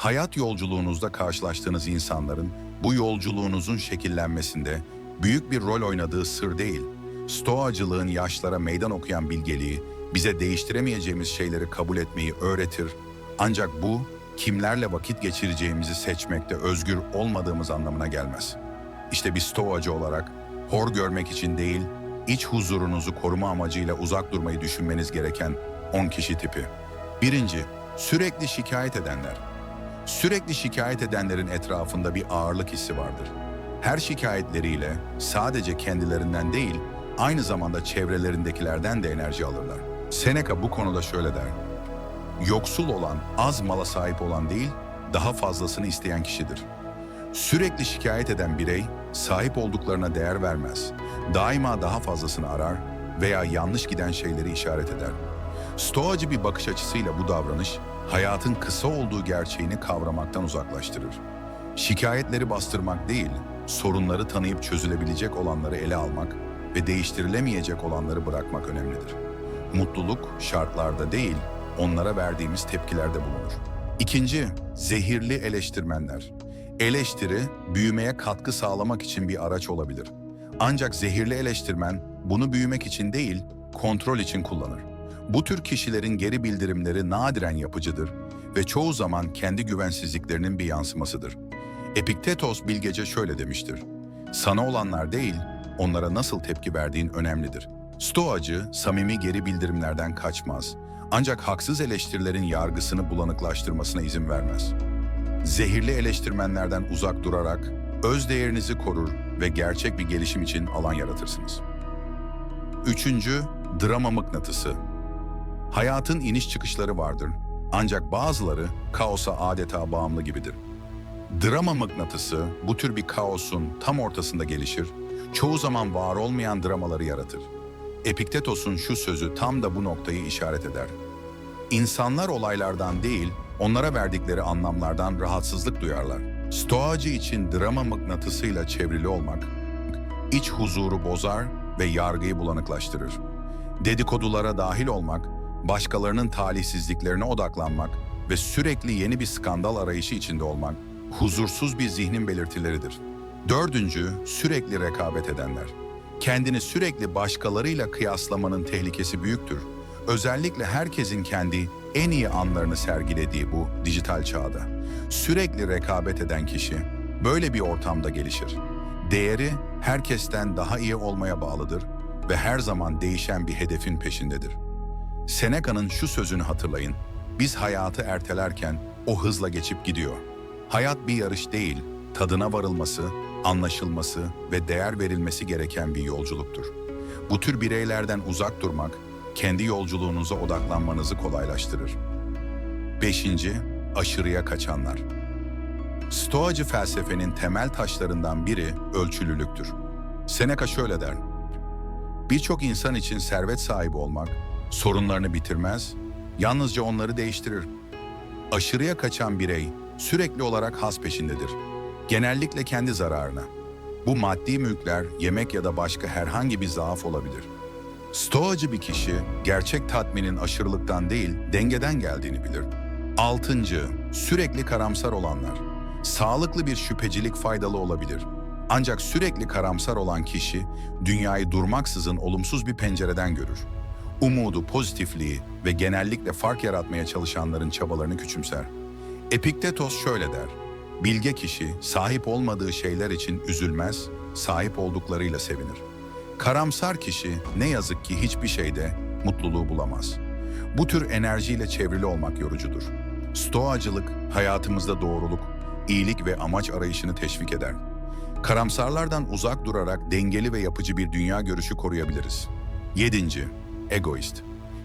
Hayat yolculuğunuzda karşılaştığınız insanların bu yolculuğunuzun şekillenmesinde büyük bir rol oynadığı sır değil. Stoacılığın yaşlara meydan okuyan bilgeliği bize değiştiremeyeceğimiz şeyleri kabul etmeyi öğretir. Ancak bu kimlerle vakit geçireceğimizi seçmekte özgür olmadığımız anlamına gelmez. İşte bir stoacı olarak hor görmek için değil, iç huzurunuzu koruma amacıyla uzak durmayı düşünmeniz gereken 10 kişi tipi. Birinci, sürekli şikayet edenler. Sürekli şikayet edenlerin etrafında bir ağırlık hissi vardır. Her şikayetleriyle sadece kendilerinden değil, aynı zamanda çevrelerindekilerden de enerji alırlar. Seneca bu konuda şöyle der. Yoksul olan, az mala sahip olan değil, daha fazlasını isteyen kişidir. Sürekli şikayet eden birey, sahip olduklarına değer vermez. Daima daha fazlasını arar veya yanlış giden şeyleri işaret eder. Stoacı bir bakış açısıyla bu davranış, hayatın kısa olduğu gerçeğini kavramaktan uzaklaştırır. Şikayetleri bastırmak değil, sorunları tanıyıp çözülebilecek olanları ele almak ve değiştirilemeyecek olanları bırakmak önemlidir. Mutluluk şartlarda değil, onlara verdiğimiz tepkilerde bulunur. İkinci, zehirli eleştirmenler. Eleştiri, büyümeye katkı sağlamak için bir araç olabilir. Ancak zehirli eleştirmen bunu büyümek için değil, kontrol için kullanır. Bu tür kişilerin geri bildirimleri nadiren yapıcıdır ve çoğu zaman kendi güvensizliklerinin bir yansımasıdır. Epiktetos bilgece şöyle demiştir. Sana olanlar değil, onlara nasıl tepki verdiğin önemlidir. Stoacı, samimi geri bildirimlerden kaçmaz. Ancak haksız eleştirilerin yargısını bulanıklaştırmasına izin vermez. Zehirli eleştirmenlerden uzak durarak öz değerinizi korur ve gerçek bir gelişim için alan yaratırsınız. Üçüncü, drama mıknatısı. Hayatın iniş çıkışları vardır. Ancak bazıları kaosa adeta bağımlı gibidir. Drama mıknatısı bu tür bir kaosun tam ortasında gelişir, çoğu zaman var olmayan dramaları yaratır. Epiktetos'un şu sözü tam da bu noktayı işaret eder. İnsanlar olaylardan değil, onlara verdikleri anlamlardan rahatsızlık duyarlar. Stoacı için drama mıknatısıyla çevrili olmak, iç huzuru bozar ve yargıyı bulanıklaştırır. Dedikodulara dahil olmak, başkalarının talihsizliklerine odaklanmak ve sürekli yeni bir skandal arayışı içinde olmak, huzursuz bir zihnin belirtileridir. Dördüncü, sürekli rekabet edenler. Kendini sürekli başkalarıyla kıyaslamanın tehlikesi büyüktür. Özellikle herkesin kendi en iyi anlarını sergilediği bu dijital çağda. Sürekli rekabet eden kişi böyle bir ortamda gelişir. Değeri herkesten daha iyi olmaya bağlıdır ve her zaman değişen bir hedefin peşindedir. Seneca'nın şu sözünü hatırlayın. Biz hayatı ertelerken o hızla geçip gidiyor. Hayat bir yarış değil, tadına varılması, anlaşılması ve değer verilmesi gereken bir yolculuktur. Bu tür bireylerden uzak durmak, kendi yolculuğunuza odaklanmanızı kolaylaştırır. Beşinci, aşırıya kaçanlar. Stoacı felsefenin temel taşlarından biri ölçülülüktür. Seneca şöyle der, Birçok insan için servet sahibi olmak, sorunlarını bitirmez, yalnızca onları değiştirir. Aşırıya kaçan birey sürekli olarak has peşindedir. Genellikle kendi zararına. Bu maddi mülkler, yemek ya da başka herhangi bir zaaf olabilir. Stoacı bir kişi gerçek tatminin aşırılıktan değil, dengeden geldiğini bilir. Altıncı, sürekli karamsar olanlar. Sağlıklı bir şüphecilik faydalı olabilir. Ancak sürekli karamsar olan kişi dünyayı durmaksızın olumsuz bir pencereden görür. Umudu, pozitifliği ve genellikle fark yaratmaya çalışanların çabalarını küçümser. Epiktetos şöyle der. Bilge kişi sahip olmadığı şeyler için üzülmez, sahip olduklarıyla sevinir. Karamsar kişi ne yazık ki hiçbir şeyde mutluluğu bulamaz. Bu tür enerjiyle çevrili olmak yorucudur. Stoacılık hayatımızda doğruluk, iyilik ve amaç arayışını teşvik eder. Karamsarlardan uzak durarak dengeli ve yapıcı bir dünya görüşü koruyabiliriz. 7. Egoist.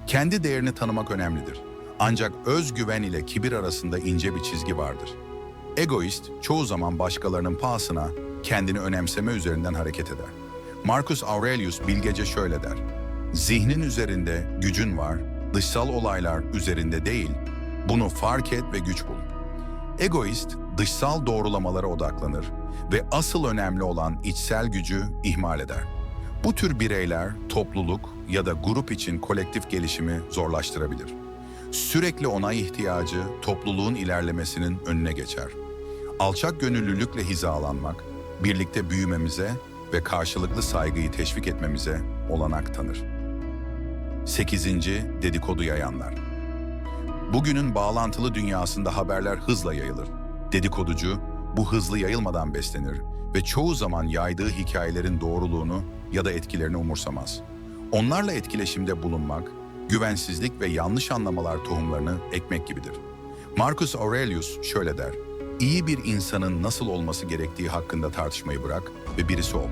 Kendi değerini tanımak önemlidir. Ancak özgüven ile kibir arasında ince bir çizgi vardır. Egoist çoğu zaman başkalarının pahasına kendini önemseme üzerinden hareket eder. Marcus Aurelius bilgece şöyle der. Zihnin üzerinde gücün var, dışsal olaylar üzerinde değil. Bunu fark et ve güç bul. Egoist, dışsal doğrulamalara odaklanır ve asıl önemli olan içsel gücü ihmal eder. Bu tür bireyler topluluk ya da grup için kolektif gelişimi zorlaştırabilir. Sürekli onay ihtiyacı topluluğun ilerlemesinin önüne geçer. Alçak gönüllülükle hizalanmak, birlikte büyümemize ve karşılıklı saygıyı teşvik etmemize olanak tanır. 8. Dedikodu yayanlar. Bugünün bağlantılı dünyasında haberler hızla yayılır. Dedikoducu bu hızlı yayılmadan beslenir ve çoğu zaman yaydığı hikayelerin doğruluğunu ya da etkilerini umursamaz. Onlarla etkileşimde bulunmak, güvensizlik ve yanlış anlamalar tohumlarını ekmek gibidir. Marcus Aurelius şöyle der, İyi bir insanın nasıl olması gerektiği hakkında tartışmayı bırak ve birisi ol.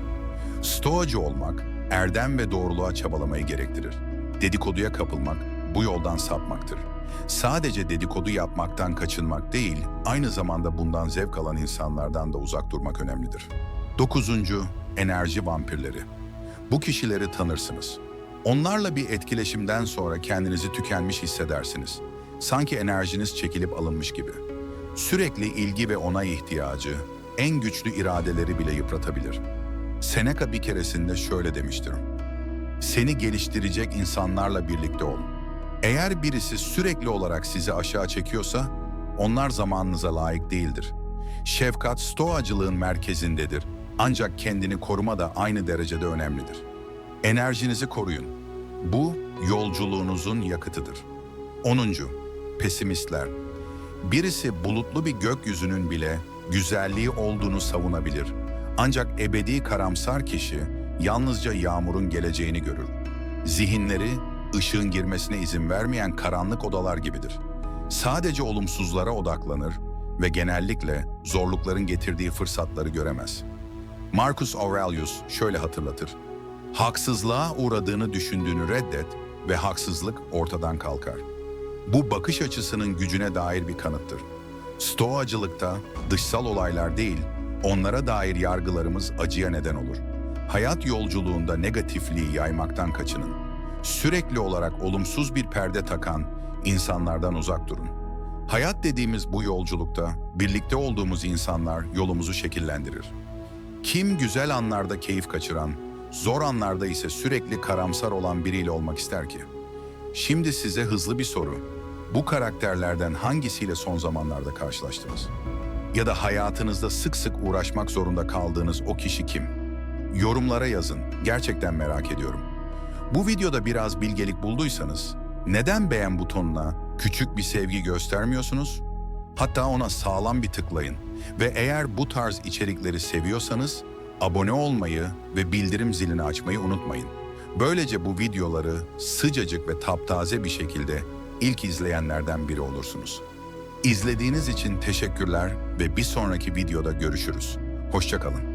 Stoacı olmak, erdem ve doğruluğa çabalamayı gerektirir. Dedikoduya kapılmak, bu yoldan sapmaktır. Sadece dedikodu yapmaktan kaçınmak değil, aynı zamanda bundan zevk alan insanlardan da uzak durmak önemlidir. Dokuzuncu, enerji vampirleri. Bu kişileri tanırsınız. Onlarla bir etkileşimden sonra kendinizi tükenmiş hissedersiniz. Sanki enerjiniz çekilip alınmış gibi. Sürekli ilgi ve onay ihtiyacı en güçlü iradeleri bile yıpratabilir. Seneca bir keresinde şöyle demiştir. Seni geliştirecek insanlarla birlikte ol. Eğer birisi sürekli olarak sizi aşağı çekiyorsa, onlar zamanınıza layık değildir. Şefkat stoacılığın merkezindedir. Ancak kendini koruma da aynı derecede önemlidir. Enerjinizi koruyun. Bu yolculuğunuzun yakıtıdır. 10. Pesimistler. Birisi bulutlu bir gökyüzünün bile güzelliği olduğunu savunabilir. Ancak ebedi karamsar kişi yalnızca yağmurun geleceğini görür. Zihinleri ışığın girmesine izin vermeyen karanlık odalar gibidir. Sadece olumsuzlara odaklanır ve genellikle zorlukların getirdiği fırsatları göremez. Marcus Aurelius şöyle hatırlatır. Haksızlığa uğradığını düşündüğünü reddet ve haksızlık ortadan kalkar. Bu bakış açısının gücüne dair bir kanıttır. Stoacılıkta dışsal olaylar değil, onlara dair yargılarımız acıya neden olur. Hayat yolculuğunda negatifliği yaymaktan kaçının. Sürekli olarak olumsuz bir perde takan insanlardan uzak durun. Hayat dediğimiz bu yolculukta birlikte olduğumuz insanlar yolumuzu şekillendirir. Kim güzel anlarda keyif kaçıran, zor anlarda ise sürekli karamsar olan biriyle olmak ister ki? Şimdi size hızlı bir soru. Bu karakterlerden hangisiyle son zamanlarda karşılaştınız? Ya da hayatınızda sık sık uğraşmak zorunda kaldığınız o kişi kim? Yorumlara yazın. Gerçekten merak ediyorum. Bu videoda biraz bilgelik bulduysanız, neden beğen butonuna küçük bir sevgi göstermiyorsunuz? Hatta ona sağlam bir tıklayın. Ve eğer bu tarz içerikleri seviyorsanız, abone olmayı ve bildirim zilini açmayı unutmayın. Böylece bu videoları sıcacık ve taptaze bir şekilde ilk izleyenlerden biri olursunuz. İzlediğiniz için teşekkürler ve bir sonraki videoda görüşürüz. Hoşçakalın.